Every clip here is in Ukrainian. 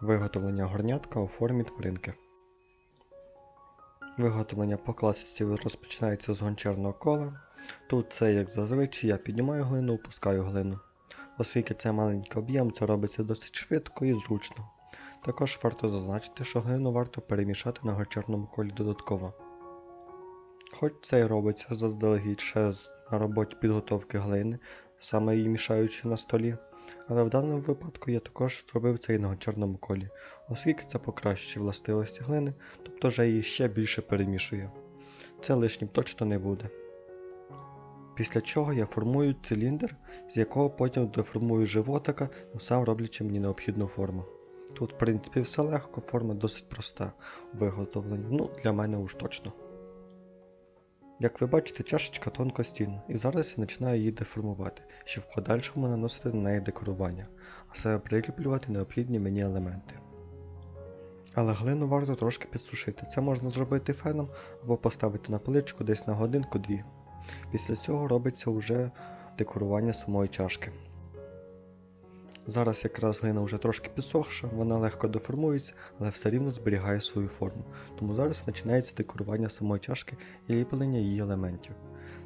Виготовлення горнятка у формі тваринки. Виготовлення по класиці розпочинається з гончарного кола. Тут це, як зазвичай, я піднімаю глину, опускаю глину. Оскільки це маленький об'єм, це робиться досить швидко і зручно. Також варто зазначити, що глину варто перемішати на гончарному колі додатково. Хоч це і робиться заздалегідь ще на роботі підготовки глини, саме її мішаючи на столі, але в даному випадку я також зробив це і на гончарному колі, оскільки це покращує властивості глини, тобто вже її ще більше перемішує. Це лишнім точно не буде. Після чого я формую циліндр, з якого потім деформую животика, сам роблячи мені необхідну форму. Тут, в принципі, все легко, форма досить проста у виготовленні, ну для мене уж точно. Як ви бачите, чашечка тонкостінна, і зараз я починаю її деформувати, щоб в подальшому наносити на неї декорування, а саме прикріплювати необхідні мені елементи. Але глину варто трошки підсушити. Це можна зробити феном або поставити на поличку десь на годинку-дві. Після цього робиться вже декорування самої чашки. Зараз якраз глина вже трошки підсохша, вона легко деформується, але все рівно зберігає свою форму. Тому зараз починається декорування самої чашки і ліплення її елементів.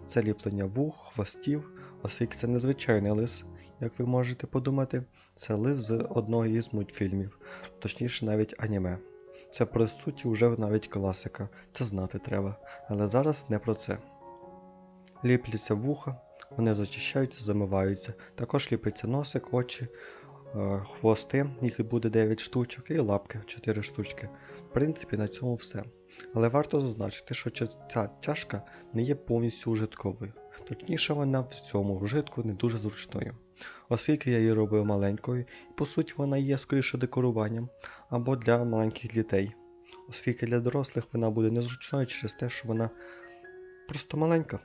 Це ліплення вух, хвостів, оскільки це незвичайний лис, як ви можете подумати, це лис з одного із мультфільмів, точніше навіть аніме. Це по суті вже навіть класика, це знати треба, але зараз не про це. Ліпляться вуха, вони зачищаються, замиваються, також ліпиться носик, очі, е, хвости, їх буде 9 штучок, і лапки 4 штучки. В принципі, на цьому все. Але варто зазначити, що ця- чашка не є повністю ужитковою. Точніше, вона в цьому вжитку не дуже зручною. Оскільки я її робив маленькою, і по суті вона є скоріше декоруванням або для маленьких дітей. Оскільки для дорослих вона буде незручною через те, що вона просто маленька.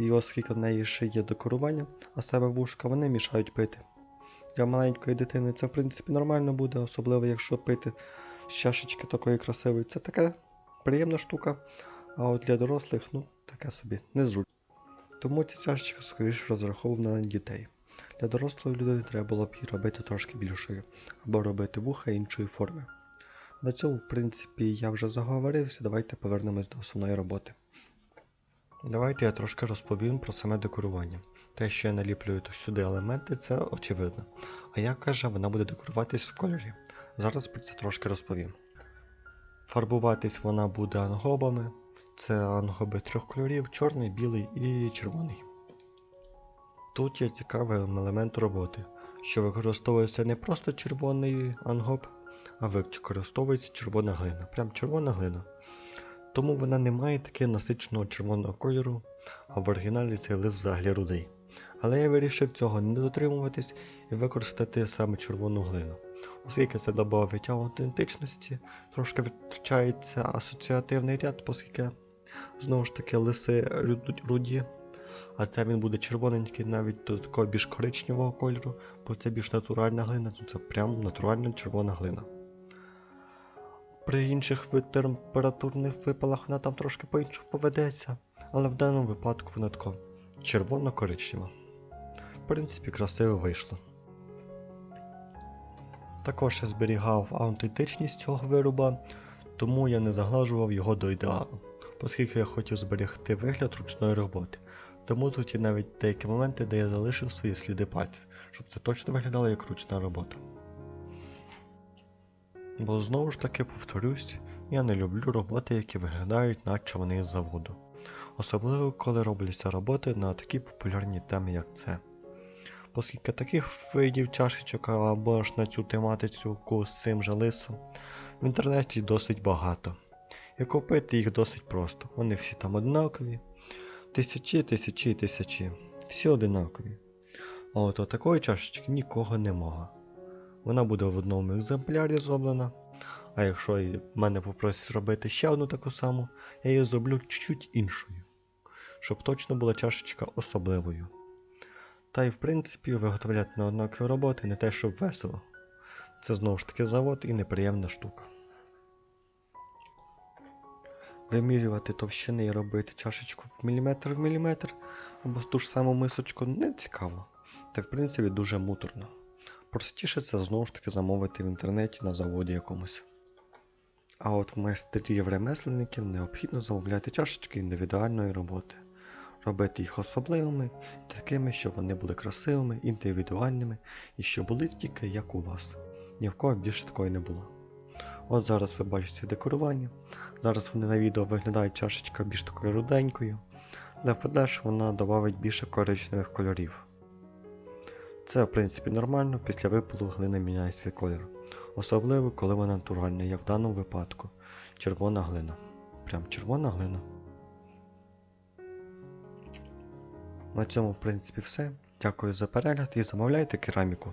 І оскільки в неї ще є декорування, а себе вушка вони мішають пити. Для маленької дитини це в принципі нормально буде, особливо якщо пити з чашечки такої красивої. Це така приємна штука. А от для дорослих, ну, таке собі, незручно. Тому ця чашечка скоріше розрахована на дітей. Для дорослої людини треба було б її робити трошки більшою, або робити вуха іншої форми. На цьому, в принципі, я вже заговорився, давайте повернемось до основної роботи. Давайте я трошки розповім про саме декорування. Те, що я наліплюю сюди елементи, це очевидно. А як каже, вона буде декоруватись в кольорі. Зараз про це трошки розповім. Фарбуватись вона буде ангобами. Це ангоби трьох кольорів: чорний, білий і червоний. Тут є цікавий елемент роботи, що використовується не просто червоний ангоб, а використовується червона глина. Прям червона глина. Тому вона не має таки насиченого червоного кольору, а в оригіналі цей лист взагалі рудий. Але я вирішив цього не дотримуватись і використати саме червону глину. Оскільки це додає аутентичності, трошки втрачається асоціативний ряд, оскільки знову ж таки лиси руді, а це він буде червоненький навіть до такого більш коричневого кольору, бо це більш натуральна глина, то це прям натуральна червона глина. При інших температурних випалах вона там трошки по-іншому поведеться, але в даному випадку вона така червоно-коричнева. В принципі, красиво вийшло. Також я зберігав аутентичність цього вироба, тому я не заглажував його до ідеалу, оскільки я хотів зберегти вигляд ручної роботи. Тому тут є навіть деякі моменти, де я залишив свої сліди пальців, щоб це точно виглядало як ручна робота. Бо знову ж таки повторюсь, я не люблю роботи, які виглядають, наче вони з заводу. Особливо коли робляться роботи на такі популярні теми, як це. Оскільки таких видів чашечок або ж на цю тематику з цим же лисом в інтернеті досить багато. І купити їх досить просто. Вони всі там однакові. Тисячі, тисячі, тисячі. Всі одинакові. А от такої чашечки нікого немає. Вона буде в одному екземплярі зроблена. А якщо мене попросять зробити ще одну таку саму, я її зроблю чуть-чуть іншою, щоб точно була чашечка особливою. Та й в принципі виготовляти на однакові роботи не те, щоб весело. Це знову ж таки завод і неприємна штука. Вимірювати товщини і робити чашечку в міліметр в міліметр або ту ж саму мисочку не цікаво. Та в принципі дуже муторно. Простіше це знову ж таки замовити в інтернеті на заводі якомусь. А от в майстерів ремесленників необхідно замовляти чашечки індивідуальної роботи, робити їх особливими, такими, щоб вони були красивими, індивідуальними і щоб були тільки як у вас. Ні в кого більше такої не було. От зараз ви бачите декорування. Зараз вони на відео виглядають чашечка більш такою руденькою, але в вона додавить більше коричневих кольорів. Це в принципі нормально, після випалу глина міняє свій колір. Особливо, коли вона натуральна, як в даному випадку. Червона глина. Прям червона глина. На цьому, в принципі, все. Дякую за перегляд і замовляйте кераміку.